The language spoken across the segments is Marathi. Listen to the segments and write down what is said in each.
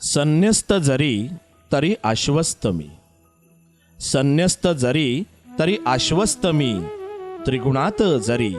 संन्यस्त जरी तरी आश्वस्त मी. संन्यस्त जरी तरी आश्वस्त मी. त्रिगुणात जरी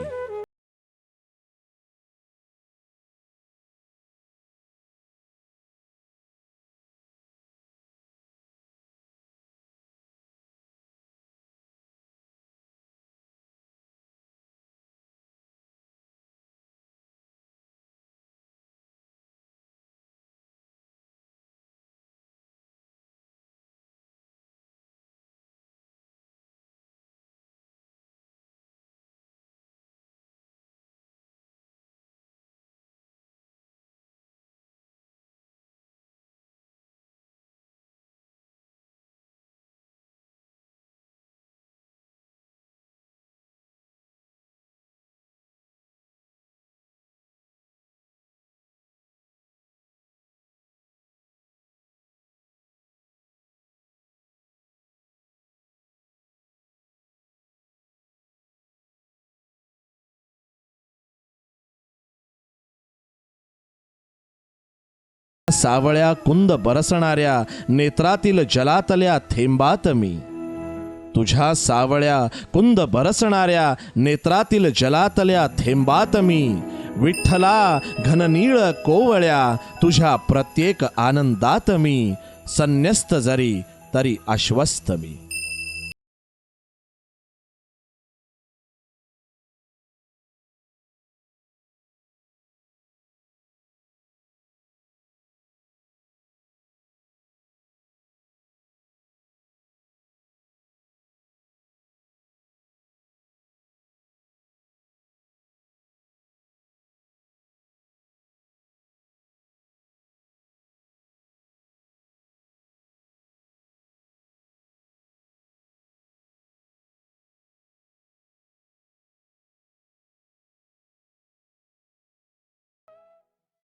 सावळ्या कुंद बरसणाऱ्या नेत्रातील जलातल्या थेंबात मी. तुझ्या सावळ्या कुंद बरसणाऱ्या नेत्रातील जलातल्या थेंबात मी. विठ्ठला घननीळ कोवळ्या तुझ्या प्रत्येक आनंदात मी. संन्यस्त जरी तरी आश्वस्त मी.